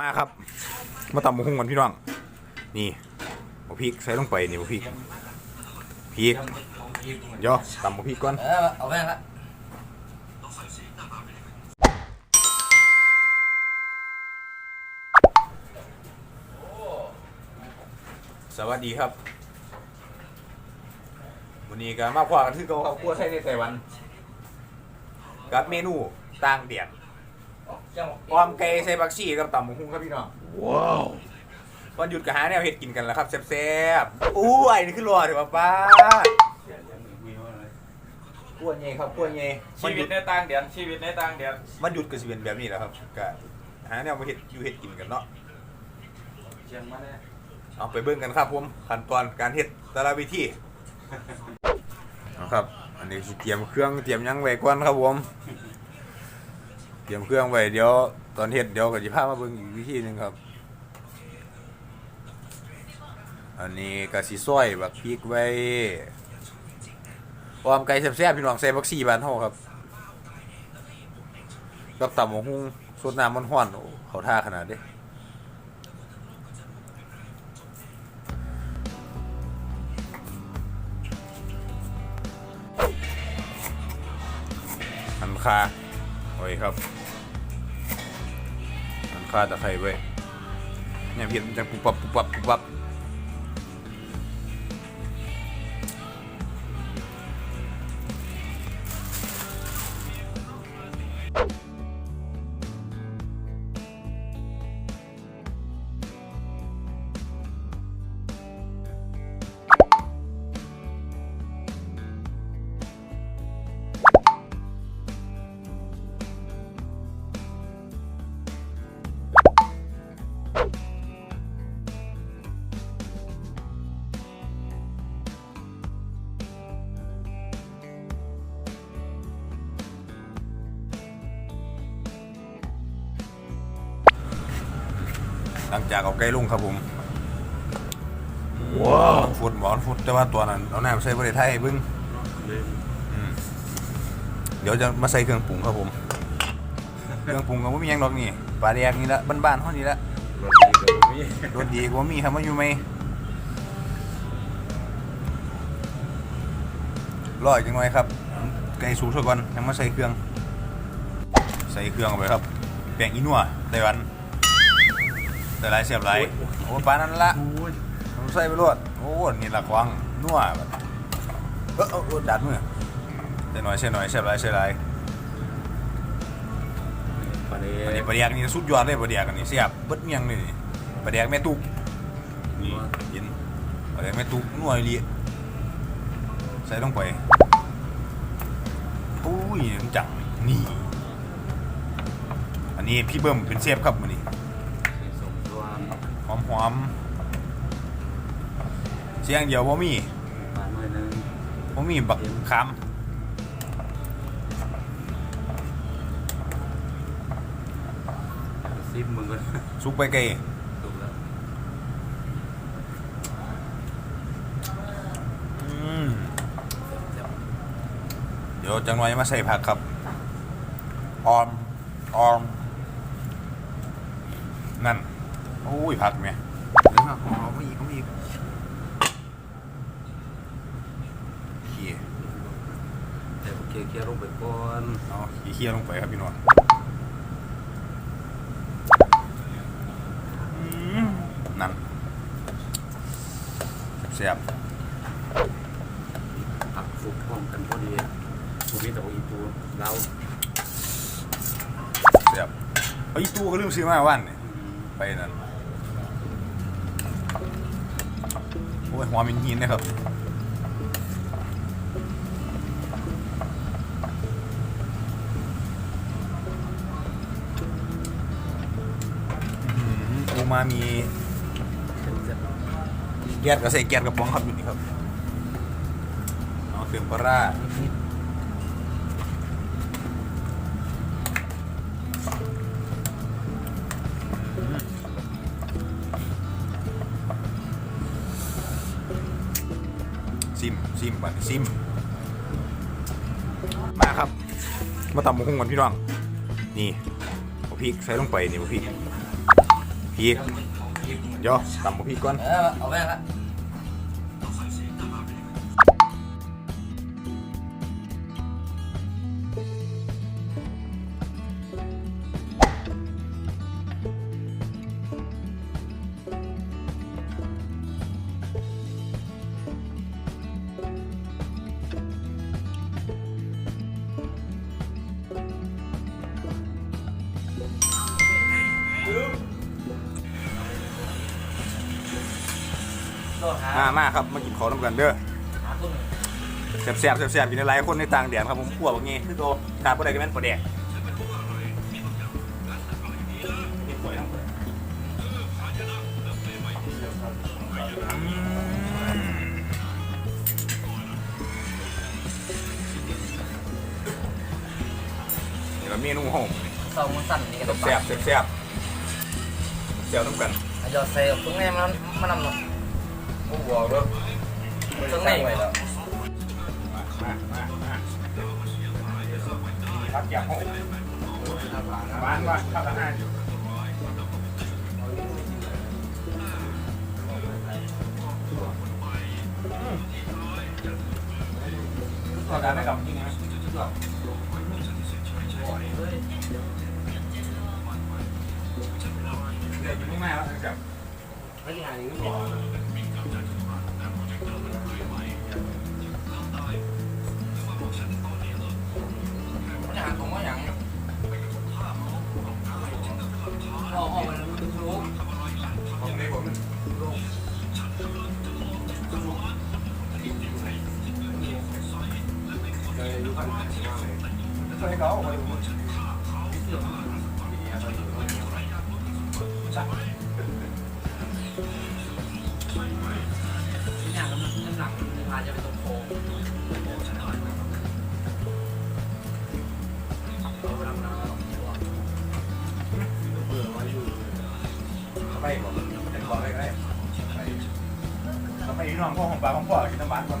มาครับ มาตำมะฮุ่งกันพี่น้อง นี่บะพริกใส่ลงไปนี่บะพริกพริกเดี๋ยวตำบะพริกก่อน เออเอาแม่งละสวัสดีครับวันนี้ก็มาพอกันที่เก่าครับครัวไทยในไต้หวัน กับเมนูต่างเดียด จังออมไก่ใส่บักชี่กับตำมะฮุ่งครับพี่น้องว้าววันหยุดก็หาแนวเฮ็ดกินกันแล้วครับแซ่บๆอู้ไอ้นี่คือรอเดี๋ยวป้าขั้วเย่ครับขั้วเย่ชีวิตในต่างเดือนชีวิตในต่างเดือนมันหยุดก็สิเป็นแบบนี้แหละครับก็หาแนวมาเฮ็ดอยู่เฮ็ดกินกันเนาะเชียงมาแน่เอาไปเบิ่งกันครับผมขั้นตอนการเฮ็ดแต่ละวิธีเอาครับ อันนี้สิเตรียมเครื่องเตรียมหยังไว้ก่อนครับผม เตรียมเครื่องไว้เดี๋ยวตอนเฮ็ดเดี๋ยวก็สิพามาเบิ่งอีกวิธีหนึ่งครับ อันนี้ก็สิซอยบักพริกไว้ออมไก่แซ่บๆพี่น้องใส่บักซี่บ้านเฮาครับกับตำบักหุ่งสดน้ำมันร้อนโอ้เขาท่าขนาดเด้หันคา ไว้ครับมันคาตะไคร้ไว้เนี่ยเพียนมันจะปุบปับปุบปับปุบปับ จากเอาไก่ลงครับผมว้าวฟุดหมอนฟุดแต่ว่าตัวนั้นเอาน้ำใส่บริไทยให้เบึ้งอืมเดี๋ยวจะมาใส่เครื่องปรุงครับผม เครื่องปรุงก็ไม่มีหยังหรอกนี่ปลาแดกนี่ละบ้านๆเท่านี้ละรถดีกับมีรสดีกว่ามีครับมาอยู่ไหมรออีกจังหน่อยครับไก่สูงซะก่อนยังมาใส่เครื่อง ใส่เครื่องเข้าไปครับแป้งอีนัวไต้หวัน แต่หลายเสียบหลายโอ้ปลานั่นละผมใส่ไปรวดโอ้นี่ละกวางนัวแบบเออเออเออดัดมือใส่หน่อยใส่หน่อยเสียบหลายเสียบหลายปานนี้อันนี้ปลาแดกนี่สุดยอดเลยปลาแดกอันนี้เสียบเบิดเมียงเลยนี่ปลาแดกแม่ตุกนี่เห็นปลาแดกแม่ตุกนัวอีหลีใส่ลงไปปุ้ยมันจังนี่ อันนี้พี่เบิ้มเป็นเชฟครับมื้อนี้สมรวม หอมหอมๆเสียงเดียวบ่มีปานหน่อยหนึงบ่มีบักขามซิมมึงก็สุกไปไกลถูกแล้วอืมเดี๋ยวจังหน่อยมาใส่ผักครับ ออม ออม นั่น โอ้ยผักเนี่ยเดี๋ยวมาของเราไม่อีกไม่อีกเขี่ยแต่โอเคเคลียร์ลงไปก่อนเอาขี้เคี่ยวลงไปครับพี่น้องอืมนั่นเสียบผักสุกพร้อมกันพอดีพวกนี้แต่ว่าอีตูเราเสียบเฮ้ยตู้ก็ลืมซื้อมาวันนี่ไปนั่นโอ้ยหัวมินหินนะครับอือมามีแก๊สก็ใส่แก๊สกระป๋องครับอยู่นี่ครับเอาเครื่องปลาร้า ซิม มาครับ มาตำมะฮุ่งกันพี่น้อง นี่เอาพริกใส่ลงไปนี่เอาพริกพริกเดี๋ยวตำหมูพริกก่อน เออเอาแม่งละ โดนหามามาครับมากินของน้ำกันเด้อหาตุ้นแซ่บแซ่บแซ่บๆกินหลายคนในต่างแดนครับผมขั่วบางงี้คือโตขาดบ่ได้ก็แม่นปลาแดกนี่ก็เมนูห้องเศร้ามันสั่นนี่กันแซ่บแซ่บแซ่บแซ่บน้ำกัน ยอดเซลตรงนี้มันมันนำหน กูบอกแล้วตรงนี้ไปแล้วมามามาพักอย่างห้องบ้านว่าพักอาหารต่อการไม่กลับจริงนะเดี๋ยวอยู่ไม่มาแล้วกับไม่ได้หาอย่างนี้บอกมัน เคยเขาไปที่อย่างมันน้ำหนักมันพาจะไปตรงโค้งไปก่อนไปก่อนไปก็ได้ไปเราไปน้องพ่อของปลาของพ่อกินน้ำหวานก่อน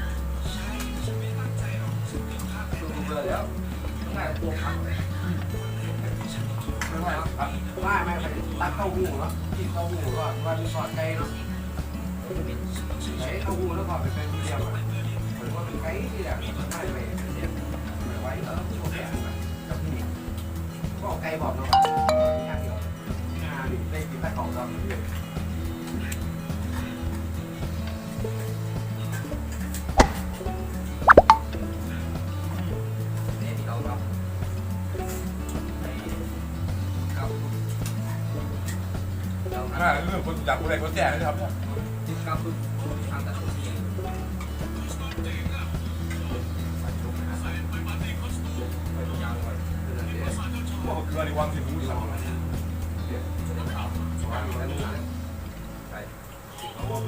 ตะพอยไม่ดีเลยไม่ไม่ไปตักเต้าหู้เนาะกินเต้าหู้ก่อนวันก่อนไก่เนาะใช้เต้าหู้แล้วก่อนไปเป็นเดียวกันเหมือนว่าเป็นไก่ที่แบบไม่ไปเดียวไว้แล้วพวกแกกับนี่ก็ไก่บอกเนาะงานเดียวงานได้กินแต่ของเราเย อ่าเรื่องคนจับคนใดคนแก่นะครับที่ครับคือทางตัดสินใจพวกเกลือในวังสิบมูสับ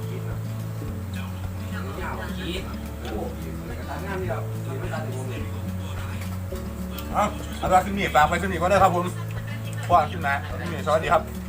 คิดอะอาละคลิปนี้ฝากไปคลิปนี้ก็ได้ครับผมฝากคลิปนะคลิปนี้สวัสดีครับ